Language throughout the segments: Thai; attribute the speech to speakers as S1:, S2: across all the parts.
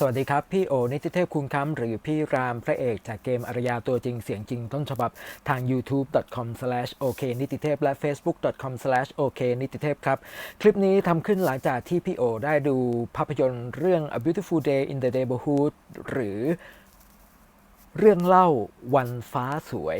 S1: สวัสดีครับ พี่โอนิติเทพคุณค้ำหรือพี่รามพระเอกจากเกมอารยาตัวจริงเสียงจริงต้นฉบับทาง youtube.com/ok นิติเทพและ facebook.com/ok นิติเทพครับ คลิปนี้ทำขึ้นหลังจากที่พี่โอได้ดูภาพยนตร์เรื่อง A Beautiful Day in the Neighborhood หรือเรื่องเล่าวันฟ้าสวย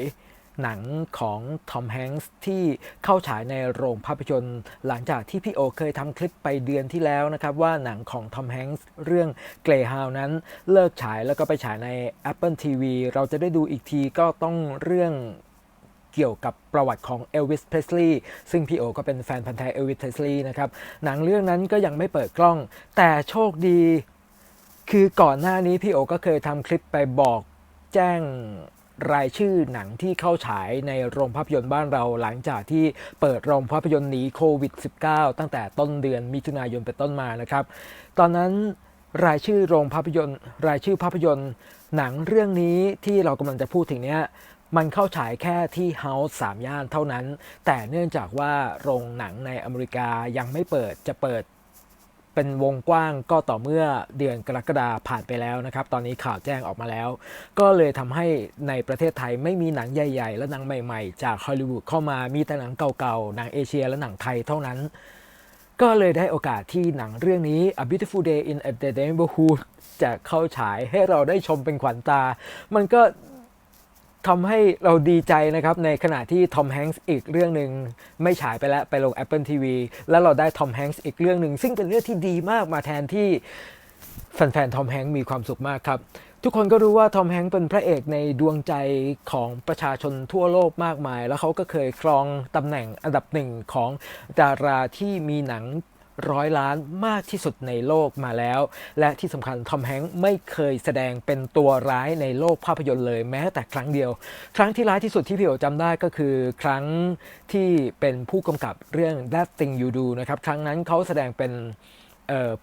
S1: หนังของทอมแฮงส์ที่เข้าฉายในโรงภาพยนตร์ หลังจากที่พี่โอเคยทำคลิปไปเดือนที่แล้วนะครับ ว่าหนังของทอมแฮงส์เรื่องเกรฮาวนั้นเลิกฉายแล้วก็ไปฉายใน Apple TV เราจะได้ดูอีกทีก็ต้องเรื่องเกี่ยวกับประวัติของเอลวิส เพ s สลีย์ ซึ่งพี่โอก็เป็นแฟนพันธ์แท้เอลวิส เพ s สลีย์นะครับ หนังเรื่องนั้นก็ยังไม่เปิดกล้อง แต่โชคดี คือก่อนหน้านี้พี่โอก็เคยทำคลิปไปบอกแจ้ง รายชื่อหนังที่เข้าฉายในโรงภาพยนตร์บ้านเราหลังจากที่เปิดโรงภาพยนตร์หนีโควิด -19 ตั้งแต่ต้นเดือนมิถุนายนเป็นต้นมานะครับ ตอนนั้นรายชื่อโรงภาพยนตร์ รายชื่อภาพยนตร์ หนังเรื่องนี้ที่เรากำลังจะพูดถึงเนี้ยมันเข้าฉายแค่ที่เฮาส์สามย่านเท่านั้น แต่เนื่องจากว่าโรงหนังในอเมริกายังไม่เปิดจะเปิด เป็นวงกว้างก็ต่อเมื่อเดือนกรกฎาผ่านไปแล้วนะครับ ตอนนี้ข่าวแจ้งออกมาแล้ว ก็เลยทำให้ในประเทศไทยไม่มีหนังใหญ่ ๆ และหนังใหม่ๆ จากฮอลลีวูดเข้ามามีแต่หนังเก่าๆหนังเอเชียและหนังไทยเท่านั้น ก็เลยได้โอกาสที่หนังเรื่องนี้ A Beautiful Day in a Neighborhood จะเข้าฉายให้เราได้ชมเป็นขวัญตา มันก็ ทำให้เราดีใจนะครับ ในขณะที่ทอมแฮงส์อีกเรื่องหนึ่งไม่ฉายไปแล้ว ไปลง Apple TV แล้วเราได้ทอมแฮงส์อีกเรื่องหนึ่ง ซึ่งเป็นเรื่องที่ดีมากมาแทนที่แฟนๆทอมแฮงค์มีความสุขมากครับ ทุกคนก็รู้ว่าทอมแฮงค์เป็นพระเอกในดวงใจของประชาชนทั่วโลกมากมาย แล้วเขาก็เคยครองตำแหน่งอันดับหนึ่งของดาราที่มีหนัง ร้อยล้านมากที่สุดในโลกมาแล้ว และที่สำคัญทอมแฮงค์ไม่เคยแสดงเป็นตัวร้ายในโลกภาพยนตร์เลยแม้แต่ครั้งเดียว ครั้งที่ร้ายที่สุดที่พี่โอจำได้ก็คือ ครั้งที่เป็นผู้กำกับเรื่อง That Thing You Do นะครับครั้งนั้นเขาแสดงเป็น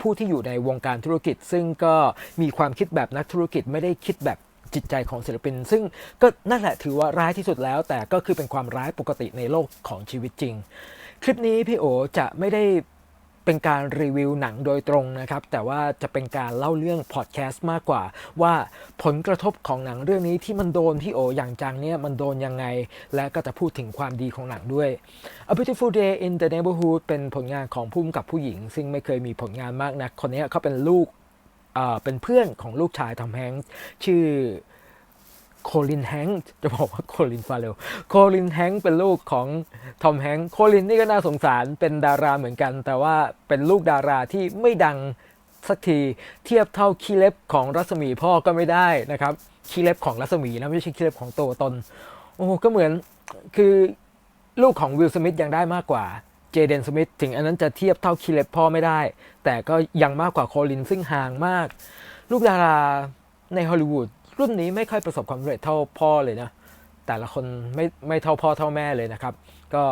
S1: ผู้ที่อยู่ในวงการธุรกิจ ซึ่งก็มีความคิดแบบนักธุรกิจไม่ได้คิดแบบจิตใจของศิลปิน ซึ่งก็นั่นแหละถือว่าร้ายที่สุดแล้ว แต่ก็คือเป็นความร้ายปกติในโลกของชีวิตจริง คลิปนี้พี่โอจะไม่ได้ เป็นการรีวิวหนังโดยตรงนะครับ แต่ว่าจะเป็นการเล่าเรื่องพอดแคสต์มากกว่า ว่าผลกระทบของหนังเรื่องนี้ที่มันโดนพี่โออย่างจังเนี่ยมันโดนยังไง และก็จะพูดถึงความดีของหนังด้วย A Beautiful Day in the Neighborhood เป็นผลงานของผู้กำกับผู้หญิง ซึ่งไม่เคยมีผลงานมากนักคนนี้เขาเป็นลูกเอ่อเป็นเพื่อนของลูกชายทอมแฮงค์ชื่อ โคลินแฮงค์จะบอกว่าโคลินฟาเรลโคลินแฮงค์เป็นลูกของทอมแฮงค์โคลินนี่ก็น่าสงสารเป็นดาราเหมือนกัน แต่ว่าเป็นลูกดาราที่ไม่ดังสักทีเทียบเท่าคีเล็บของรัศมีพ่อก็ไม่ได้นะครับคีเล็บของรัศมีนะไม่ใช่คีเล็บของตัวตน โอ้ก็เหมือนคือลูกของวิลสมิธยังได้มากกว่าเจเดนสมิธถึงอันนั้นจะเทียบเท่าคีเล็บพ่อไม่ได้ แต่ก็ยังมากกว่าโคลินซึ่งห่างมาก ลูกดาราในฮอลลีวูด รุ่นนี้ไม่ค่อยประสบความสำเร็จเท่าพ่อเลยนะ แต่ละคนไม่ไม่เท่าพ่อเท่าแม่เลยนะครับ ก็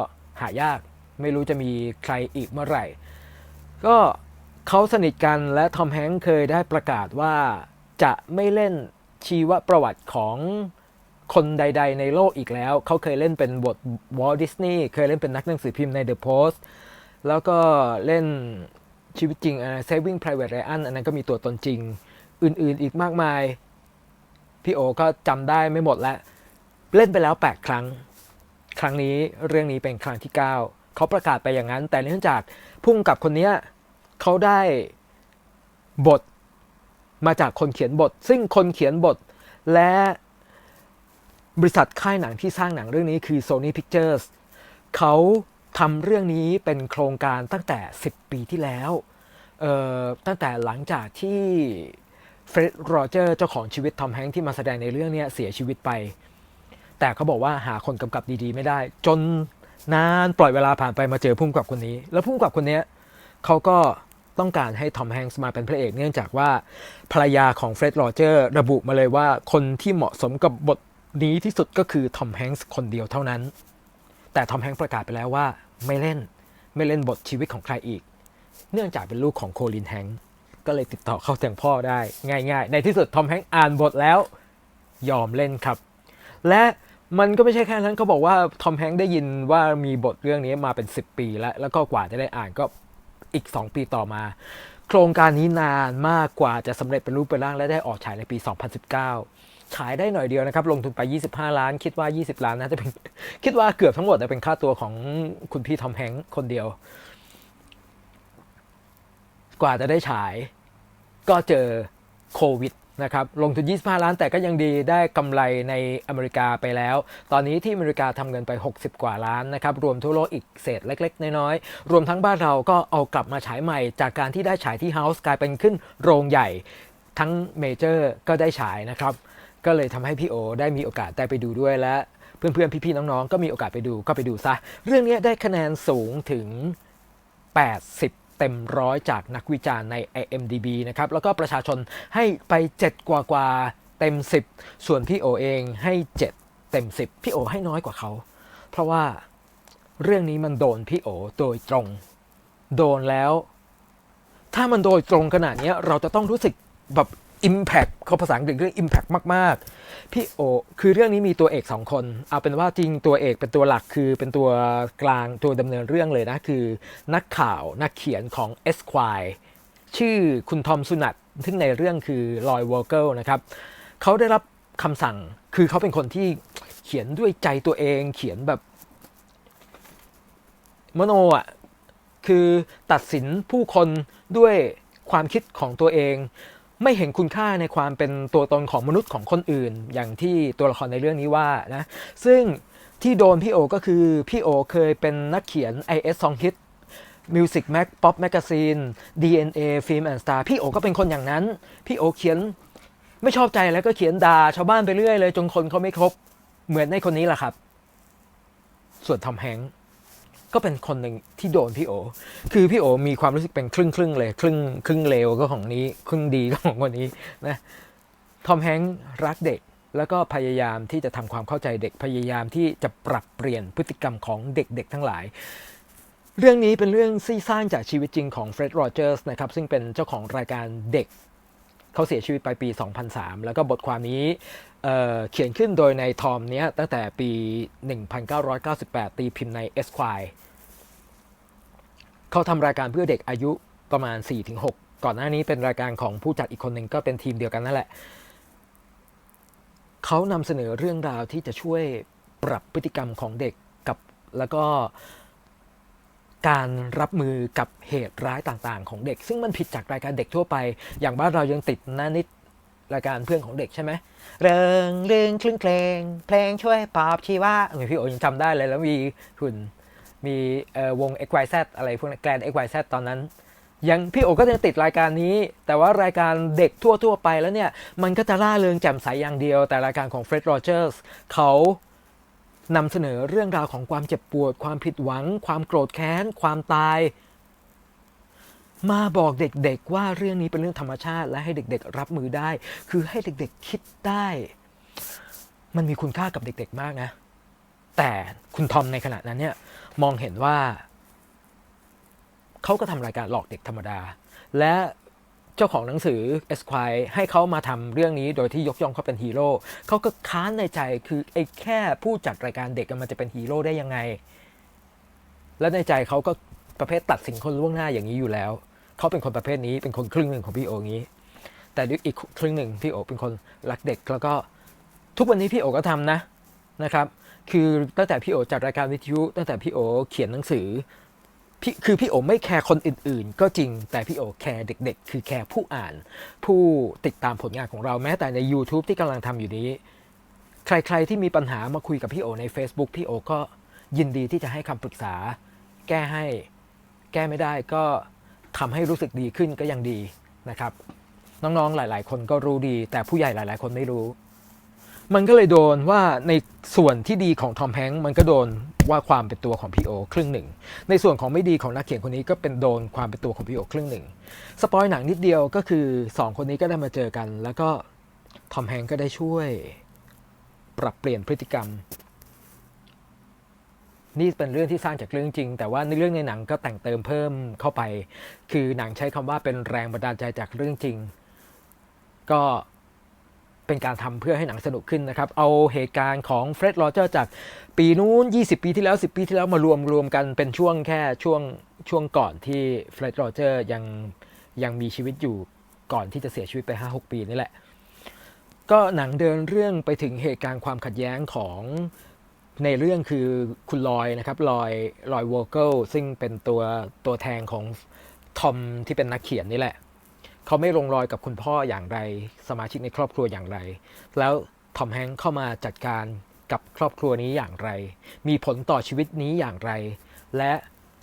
S1: หายากไม่รู้จะมีใครอีกเมื่อไหร่ ก็เขาสนิทกันและทอมแฮงค์เคยได้ประกาศว่าจะไม่เล่นชีวประวัติของคนใด ๆ ในโลกอีกแล้ว เขาเคยเล่นเป็นบทวอลดิสนีย์เคยเล่นเป็นนักหนังสือพิมพ์ใน The Post แล้วก็เล่นชีวิตจริง Saving Private Ryan อันนั้นก็มีตัวตนจริง อื่นๆอีกมากมาย พี่โอก็จำได้ไม่หมดแล้ว เล่นไปแล้ว 8 ครั้ง ครั้งนี้เรื่องนี้เป็นครั้งที่ 9 เขาประกาศไปอย่างนั้น แต่เนื่องจากพุ่งกับคนเนี้ยเขาได้บทมาจากคนเขียนบท ซึ่งคนเขียนบทและบริษัทค่ายหนังที่สร้างหนังเรื่องนี้คือ Sony Pictures เขาทำเรื่องนี้เป็นโครงการตั้งแต่ 10 ปีที่แล้วตั้งแต่หลังจากที่ เฟร็ดโรเจอร์เจ้าของชีวิตทอมแฮงค์ที่มาแสดงในเรื่องนี้เสียชีวิตไป แต่เขาบอกว่าหาคนกำกับดีๆ ไม่ได้ จนนานปล่อยเวลาผ่านไปมาเจอพุ่มกับคนนี้ แล้วพุ่มกับคนนี้เขาก็ต้องการให้ทอมแฮงค์มาเป็นพระเอกเนื่องจากว่าภรรยาของเฟร็ดโรเจอร์ระบุมาเลยว่าคนที่เหมาะสมกับบทนี้ที่สุดก็คือทอมแฮงค์คนเดียวเท่านั้น แต่ทอมแฮงค์ประกาศไปแล้วว่าไม่เล่นไม่เล่นบทชีวิตของใครอีก เนื่องจากเป็นลูกของโคลินแฮงค์ ก็เลยติดต่อเข้าถึงพ่อได้ง่ายๆ ในที่สุดทอมแฮงค์อ่านบทแล้วยอมเล่นครับ และมันก็ไม่ใช่แค่นั้นเขาบอกว่าทอมแฮงค์ได้ยินว่ามีบทเรื่องนี้มาเป็น 10 ปีแล้ว แล้วก็กว่าจะได้อ่านก็อีก 2 ปีต่อมา โครงการนี้นานมากกว่าจะสำเร็จเป็นรูปเป็นร่างและได้ออกฉายในปี 2019ฉายได้หน่อยเดียวนะครับ ลงทุนไป 25 ล้าน คิดว่า 20 ล้านน่าจะเป็นคิดว่าเกือบทั้งหมดจะเป็นค่าตัวของคุณพี่ทอมแฮงค์คนเดียว กว่าจะได้ฉายก็เจอโควิดนะครับลงทุน 25 ล้านแต่ก็ยังดีได้กำไรในอเมริกาไปแล้ว ตอนนี้ที่อเมริกาทำเงินไป 60 กว่าล้านนะครับรวมทั่วโลกอีกเศษเล็ก ๆ น้อยๆ รวมทั้งบ้านเราก็เอากลับมาฉายใหม่ จากการที่ได้ฉายที่เฮาส์กลายเป็นขึ้นโรงใหญ่ ทั้งเมเจอร์ก็ได้ฉายนะครับ ก็เลยทำให้พี่โอได้มีโอกาสได้ไปดูด้วยและเพื่อนๆ พี่ๆ น้องๆ ก็มีโอกาสไปดูก็ไปดูซะ เรื่องนี้ได้คะแนนสูงถึง80 เต็มร้อยจากนักวิจารณ์ใน IMDB นะครับ แล้วก็ประชาชนให้ไป 7 กว่ากว่าเต็ม 10 ส่วนพี่โอเองให้ 7 เต็ม 10 พี่โอให้น้อยกว่าเขา เพราะว่าเรื่องนี้มันโดนพี่โอโดยตรง โดนแล้ว ถ้ามันโดยตรงขนาดนี้เราจะต้องรู้สึกแบบ Impact เขาภาษาอังกฤษเรื่อง Impact มาก ๆ พี่โอคือเรื่องนี้มีตัวเอกสองคน เอาเป็นว่าจริงตัวเอกเป็นตัวหลักคือเป็นตัวกลางตัวดำเนินเรื่องเลยนะ คือนักข่าวนักเขียนของ Esquire ชื่อคุณทอมสุนัตซึ่งในเรื่องคือลอยวอลเกิลนะครับเขาได้รับคำสั่งคือเขาเป็นคนที่เขียนด้วยใจตัวเอง เขียนแบบมโนอะคือตัดสินผู้คนด้วยความคิดของตัวเอง ไม่เห็นคุณค่าในความเป็นตัวตนของมนุษย์ของคนอื่น อย่างที่ตัวละครในเรื่องนี้ว่านะซึ่งที่โดนพี่โอก็คือพี่โอเคยเป็นนักเขียน IS Song Hit Music Mag Pop Magazine DNA Film and Star พี่โอก็เป็นคนอย่างนั้น พี่โอเขียนไม่ชอบใจแล้วก็เขียนด่าชาวบ้านไปเรื่อยเลยจนคนเขาไม่ครบเหมือนในคนนี้แหละครับ ส่วนทอมแฮงค์ ก็เป็นคนหนึ่งที่โดนพี่โอ คือพี่โอมีความรู้สึกเป็นครึ่งครึ่งๆเลย ครึ่งครึ่งเลวก็ของนี้ ครึ่งดีก็ของคนนี้นะ ทอมแฮงค์รักเด็ก แล้วก็พยายามที่จะทำความเข้าใจเด็ก พยายามที่จะปรับเปลี่ยนพฤติกรรมของเด็กๆทั้งหลาย เรื่องนี้เป็นเรื่องที่สร้างจากชีวิตจริงของเฟร็ดโรเจอร์สนะครับ ซึ่งเป็นเจ้าของรายการเด็ก เขาเสียชีวิตไปปี 2003 แล้วก็บทความนี้ เเขียนขึ้นโดยในทอมเนี้ยตั้งแต่ปี 1998 ตีพิมพ์ใน Esquire เขาทำรายการเพื่อเด็กอายุประมาณ 4-6 ก่อนหน้านี้เป็นรายการของผู้จัดอีกคนหนึ่งก็เป็นทีมเดียวกันนั่นแหละ เขานำเสนอเรื่องราวที่จะช่วยปรับพฤติกรรมของเด็กกับแล้วก็การรับมือกับเหตุร้ายต่างๆ ของเด็ก ซึ่งมันผิดจากรายการเด็กทั่วไป อย่างบ้านเรายังติดหน้านิด รายการเพื่อนของเด็กใช่ไหมเริงเริงคลื่นเพลง เพลงช่วยปอบชีวะเออพี่โอยังจำได้เลยแล้วมีหุ่นมีเอ่อวง XYZ อะไรพวกนั้นแกลน XYZ ตอนนั้น ยังพี่โอก็ยังติดรายการนี้ แต่ว่ารายการเด็กทั่ว ๆ ไปแล้วเนี่ย มันก็จะล่าเริงแจ่มใสอย่างเดียว แต่รายการของเฟร็ดโรเจอร์สเขานำเสนอเรื่องราวของความเจ็บปวด ความผิดหวัง ความโกรธแค้น ความตาย มาบอกเด็กๆว่าเรื่องนี้เป็นเรื่องธรรมชาติ และให้เด็กๆรับมือได้ คือให้เด็กๆคิดได้ มันมีคุณค่ากับเด็กๆมากนะ แต่คุณทอมในขณะนั้นเนี่ยมองเห็นว่าเขาก็ทำรายการหลอกเด็กธรรมดา และเจ้าของหนังสือ Esquire ให้เขามาทำเรื่องนี้โดยที่ยกย่องเขาเป็นฮีโร่เขาก็ค้านในใจคือไอ้แค่ผู้จัดรายการเด็กมันจะเป็นฮีโร่ได้ยังไง และในใจเขาก็ประเภทตัดสินคนล่วงหน้าอย่างนี้อยู่แล้ว เขาเป็นคนประเภทนี้เป็นคนครึ่งหนึ่งของพี่โองี้ แต่ด้วยอีกครึ่งหนึ่งพี่โอเป็นคนรักเด็ก แล้วก็ทุกวันนี้พี่โอก็ทำนะนะครับ คือตั้งแต่พี่โอจัดรายการวิทยุ ตั้งแต่พี่โอเขียนหนังสือพี่คือพี่โอไม่แคร์คนอื่น ๆ ก็จริงแต่พี่โอแคร์เด็ก ๆ คือแคร์ผู้อ่าน ผู้ติดตามผลงานของเราแม้แต่ใน YouTube ที่กำลังทำอยู่นี้ ใคร ๆ ที่มีปัญหามาคุยกับพี่โอใน Facebook พี่โอก็ยินดีที่จะให้คำปรึกษา แก้ให้ แก้ไม่ได้ก็ ทำให้รู้สึกดีขึ้นก็ยังดีนะครับ น้องๆหลาย ๆ คนก็รู้ดี แต่ผู้ใหญ่หลาย ๆ คนไม่รู้ มันก็เลยโดนว่าในส่วนที่ดีของทอมแฮงค์มันก็โดนว่าความเป็นตัวของพีโอครึ่งหนึ่ง ในส่วนของไม่ดีของนักเขียนคนนี้ก็เป็นโดนความเป็นตัวของพีโอครึ่งหนึ่งสปอยหนังนิดเดียวก็คือสองคนนี้ก็ได้มาเจอกัน แล้วก็ทอมแฮงค์ก็ได้ช่วย ปรับเปลี่ยนพฤติกรรม นี่เป็นเรื่องที่สร้างจากเรื่องจริง แต่ว่าในเรื่องในหนังก็แต่งเติมเพิ่มเข้าไป คือหนังใช้คำว่าเป็นแรงบันดาลใจจากเรื่องจริง ก็เป็นการทำเพื่อให้หนังสนุกขึ้นนะครับ เอาเหตุการณ์ของเฟร็ดโรเจอร์จากปีนู้น 20 ปีที่แล้ว 10 ปีที่แล้วมารวมรวมกันเป็นช่วงแค่ช่วงช่วงก่อนที่เฟร็ดโรเจอร์ยังยังมีชีวิตอยู่ก่อนที่จะเสียชีวิตไป 5-6 ปีนี่แหละ ก็หนังเดินเรื่องไปถึงเหตุการณ์ความขัดแย้งของ ในเรื่องคือคุณลอยนะครับลอยลอยวอลเกิลซึ่งเป็นตัวตัวแทนของทอมที่เป็นนักเขียนนี่แหละ เขาไม่ลงรอยกับคุณพ่ออย่างไร สมาชิกในครอบครัวอย่างไร แล้วทอมแฮงค์เข้ามาจัดการกับครอบครัวนี้อย่างไร มีผลต่อชีวิตนี้อย่างไร และ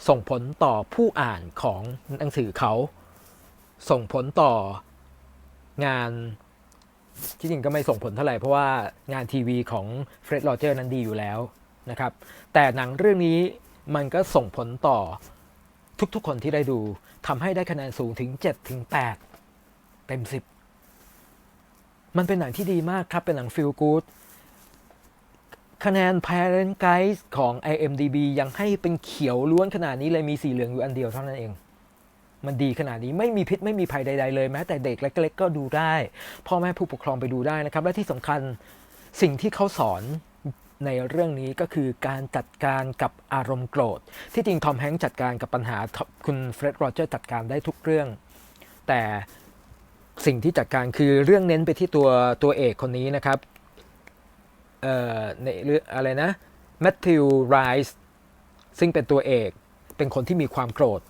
S1: ส่งผลต่อผู้อ่านของหนังสือเขา ส่งผลต่องาน ที่จริงก็ไม่ส่งผลเท่าไหร่เพราะว่างานทีวีของเฟร็ดโรเจอร์นั้นดีอยู่แล้วนะครับแต่หนังเรื่องนี้มันก็ส่งผลต่อทุกๆคนที่ได้ดูทำให้ได้คะแนนสูงถึง7ถึง8เต็ม 10 มันเป็นหนังที่ดีมากครับเป็นหนัง feel good คะแนน Parent Guide ของ IMDB ยังให้เป็นเขียวล้วนขนาดนี้เลยมีสีเหลืองอยู่อันเดียวเท่านั้นเอง มันดีขนาดนี้ไม่มีพิษไม่มีภัยใด ๆ เลยแม้แต่เด็กเล็กๆก็ดูได้ พ่อแม่ผู้ปกครองไปดูได้นะครับ และที่สำคัญสิ่งที่เขาสอนในเรื่องนี้ก็คือการจัดการกับอารมณ์โกรธ ที่จริงทอมแฮงค์จัดการกับปัญหาคุณเฟร็ดโรเจอร์จัดการได้ทุกเรื่อง แต่สิ่งที่จัดการคือเรื่องเน้นไปที่ตัวตัวเอกคนนี้นะครับเอ่อในเรื่องอะไรนะแมทธิวไรส์ซึ่งเป็นตัวเอกเป็นคนที่มีความโกรธ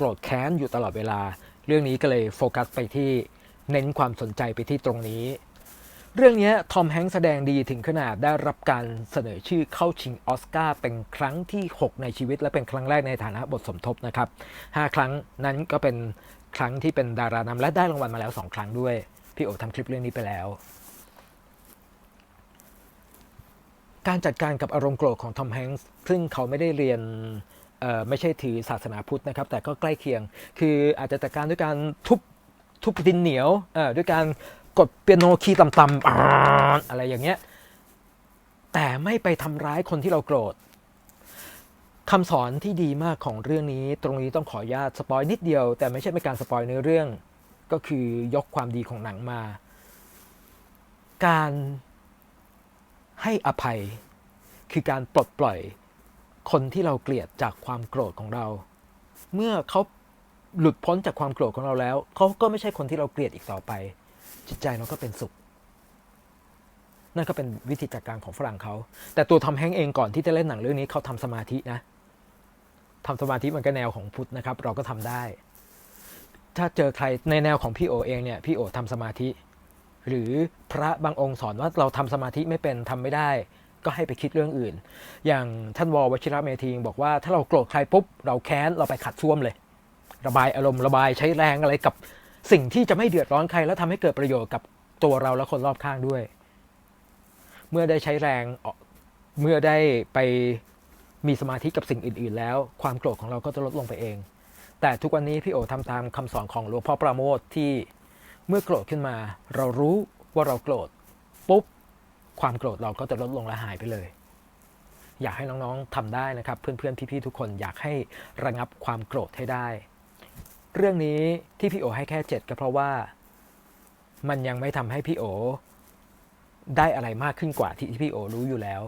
S1: โกรธแค้นอยู่ตลอดเวลา เรื่องนี้ก็เลยโฟกัสไปที่เน้นความสนใจไปที่ตรงนี้ เรื่องนี้ทอมแฮงค์แสดงดีถึงขนาดได้รับการเสนอชื่อเข้าชิงออสการ์เป็นครั้งที่ 6 ในชีวิต และเป็นครั้งแรกในฐานะบทสมทบนะครับ 5 ครั้งนั้นก็เป็นครั้งที่เป็นดารานำและได้รางวัลมาแล้ว 2 ครั้งด้วย พี่โอทำคลิปเรื่องนี้ไปแล้วการจัดการกับอารมณ์โกรธของทอมแฮงค์ซึ่งเขาไม่ได้เรียน ไม่ใช่ถือศาสนาพุทธนะครับ แต่ก็ใกล้เคียง คืออาจจะจัดการด้วยการทุบทุบดินเหนียวด้วยการกดเปียโนคีย์ต่ำๆอ่าอะไรอย่างเงี้ยแต่ไม่ไปทำร้ายคนที่เราโกรธคำสอนที่ดีมากของเรื่องนี้ ตรงนี้ต้องขออนุญาตสปอยนิดเดียว แต่ไม่ใช่เป็นการสปอยเนื้อเรื่อง ก็คือยกความดีของหนังมา การให้อภัยคือการปลดปล่อย คนที่เราเกลียดจากความโกรธของเรา เมื่อเขาหลุดพ้นจากความโกรธของเราแล้ว เขาก็ไม่ใช่คนที่เราเกลียดอีกต่อไป จิตใจเราก็เป็นสุข นั่นก็เป็นวิธีจัดการของฝรั่งเขา แต่ตัวทอมแฮงเองก่อนที่จะเล่นหนังเรื่องนี้เขาทำสมาธินะทำสมาธิมันก็แนวของพุทธนะครับ เราก็ทำได้ ถ้าเจอใครในแนวของพี่โอเองเนี่ยพี่โอทำสมาธิ หรือพระบางองค์สอนว่าเราทำสมาธิไม่เป็นทำไม่ได้ ก็ให้ไปคิดเรื่องอื่น อย่างท่านววชิระเมธีบอกว่าถ้าเราโกรธใครปุ๊บ เราแค้นเราไปขัดซ่วมเลย ระบายอารมณ์ระบายใช้แรงอะไรกับสิ่งที่จะไม่เดือดร้อนใคร แล้วทำให้เกิดประโยชน์กับตัวเราและคนรอบข้างด้วย เมื่อได้ใช้แรงเมื่อได้ไปมีสมาธิกับสิ่งอื่น ๆ แล้ว ความโกรธของเราก็จะลดลงไปเอง แต่ทุกวันนี้พี่โอทำตามคำสอนของหลวงพ่อประโมทที่เมื่อโกรธขึ้นมา เรารู้ว่าเราโกรธปุ๊บ ความโกรธเราก็จะลดลงและหายไปเลย อยากให้น้องๆทำได้นะครับ เพื่อนๆพี่ๆทุกคนอยากให้ระงับความโกรธให้ได้ เรื่องนี้ที่พี่โอให้แค่เจ็ดก็เพราะว่ามันยังไม่ทำให้พี่โอ ได้อะไรมากขึ้นกว่าที่พี่โอรู้อยู่แล้ว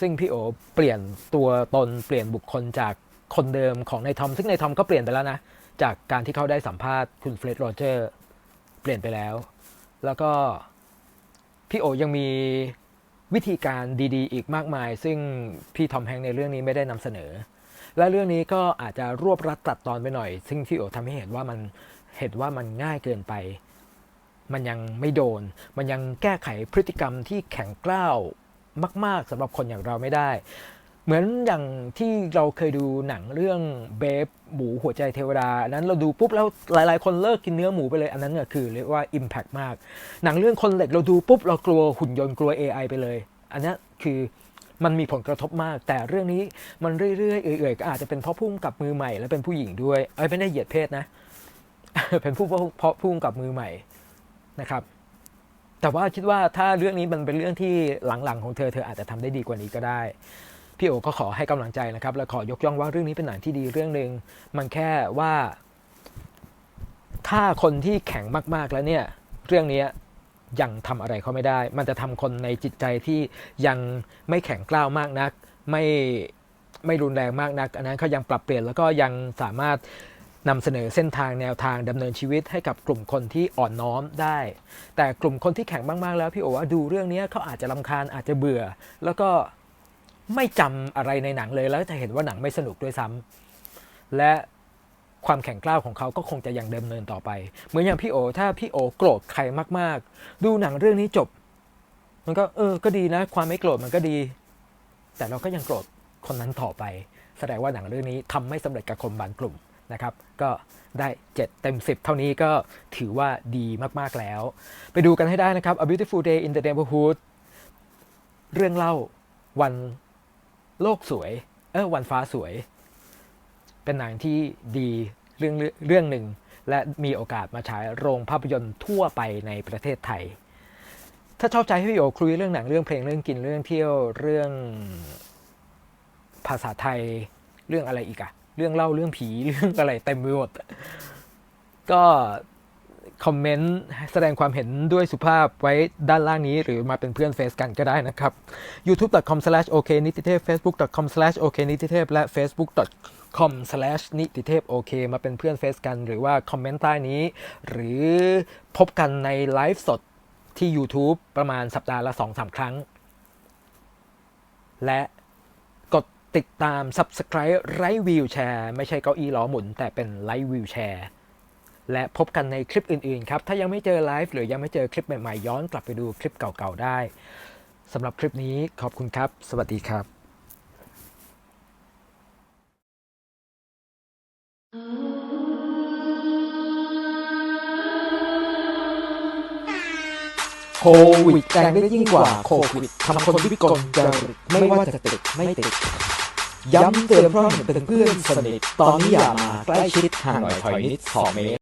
S1: ซึ่งพี่โอเปลี่ยนตัวตนเปลี่ยนบุคคลจากคนเดิมของนายทอม ซึ่งนายทอมก็เปลี่ยนไปแล้วนะ จากการที่เขาได้สัมภาษณ์คุณเฟร็ดโรเจอร์ เปลี่ยนไปแล้ว แล้วก็พี่โอยังมี วิธีการดีๆ อีกมากมาย ซึ่งพี่ทอมแฮงในเรื่องนี้ไม่ได้นำเสนอ และเรื่องนี้ก็อาจจะรวบรัดตัดตอนไปหน่อย ซึ่งที่โอทำให้เห็นว่ามันเห็นว่ามันง่ายเกินไป มันยังไม่โดน มันยังแก้ไขพฤติกรรมที่แข็งกร้าวมาก ๆสำหรับคนอย่างเราไม่ได้ เหมือนอย่างที่เราเคยดูหนังเรื่องเบฟหมูหัวใจเทวดานั้นเราดูปุ๊บแล้วหลาย ๆ คนเลิกกินเนื้อหมูไปเลยอันนั้นก็คือเรียกว่า Impact มาก หนังเรื่องคนเหล็กเราดูปุ๊บเรากลัวหุ่นยนต์กลัว AI ไปเลย อันนี้คือมันมีผลกระทบมาก แต่เรื่องนี้มันเรื่อย ๆ เอื่อยๆก็อาจจะเป็นเพราะพุ่งกับมือใหม่ และเป็นผู้หญิงด้วยเอ้ยไม่ได้เหยียดเพศนะ เป็นผู้เพราะพุ่งกับมือใหม่นะครับ แต่ว่าคิดว่าถ้าเรื่องนี้มันเป็นเรื่องที่หลังๆของเธอเธออาจจะทำได้ดีกว่านี้ก็ได้ พี่โอก็ขอให้กำลังใจนะครับ และขอยกย่องว่าเรื่องนี้เป็นหนังที่ดีเรื่องหนึ่งมันแค่ว่า ถ้าคนที่แข็งมากๆแล้วเนี่ย เรื่องนี้ยังทำอะไรเขาไม่ได้ มันจะทำคนในจิตใจที่ยังไม่แข็งกร้าวมากนัก ไม่ไม่รุนแรงมากนัก อันนั้นเขายังปรับเปลี่ยนแล้วก็ยังสามารถนำเสนอเส้นทางแนวทางดำเนินชีวิตให้กับกลุ่มคนที่อ่อนน้อมได้ แต่กลุ่มคนที่แข็งมากๆแล้วพี่โอว่าดูเรื่องนี้เขาอาจจะลำคาญอาจจะเบื่อ แล้วก็ ไม่จำอะไรในหนังเลยแล้วจะเห็นว่าหนังไม่สนุกด้วยซ้ำและความแข็งกร้าวของเขาก็คงจะยังเดำเนินต่อไป เหมือนอย่างพี่โอ ถ้าพี่โอโกรธใครมาก ๆ ดูหนังเรื่องนี้จบ มันก็เออ ก็ดีนะ ความไม่โกรธมันก็ดี แต่เราก็ยังโกรธคนนั้นต่อไป แสดงว่าหนังเรื่องนี้ทำไม่สำเร็จกับคนบางกลุ่มนะครับ ก็ได้ 7 เต็ม 10 เท่านี้ก็ถือว่าดีมาก ๆ แล้ว ไปดูกันให้ได้นะครับ A Beautiful Day in the Neighborhood เรื่องเล่าวัน โลกสวย เออวันฟ้าสวย เป็นหนังที่ดีเรื่องเรื่องหนึ่ง และมีโอกาสมาฉายโรงภาพยนตร์ทั่วไปในประเทศไทย ถ้าชอบใจให้พี่โอคุยเรื่องหนังเรื่องเพลงเรื่องกินเรื่องเที่ยวเรื่องภาษาไทยเรื่องอะไรอีกอะเรื่องเล่าเรื่องผีเรื่องอะไรเต็มไปหมดก็ คอมเมนต์แสดงความเห็นด้วยสุภาพไว้ด้านล่างนี้หรือมาเป็นเพื่อนเฟซกันก็ได้นะครับ youtube.com/ok นิติเทพ facebook.com/ok นิติเทพและ facebook.com นิติเทพโอเคมาเป็นเพื่อนเฟซกัน หรือว่าคอมเมนต์ใต้นี้ หรือพบกันในไลฟ์สดที่ YouTube ประมาณสัปดาห์ละ 2-3 ครั้ง และกดติดตาม Subscribe ไร้วิวแชร์ไม่ใช่เก้าอี้ล้อหมุน แต่เป็นไร้วิวแชร์ และพบกันในคลิปอื่นๆครับ ถ้ายังไม่เจอไลฟ์หรือยังไม่เจอคลิปใหม่ๆ ย้อนกลับไปดูคลิปเก่าๆได้สำหรับคลิปนี้ขอบคุณครับ สวัสดีครับโควิดแรงได้ยิ่งกว่าโควิดทำคนวิกลจริตไม่ว่าจะติดไม่ติด ย้ำเตือนเพราะเห็นเป็นเพื่อนสนิท ตอนนี้อย่ามาใกล้ชิดห่างหน่อยถอยนิดสองเมตร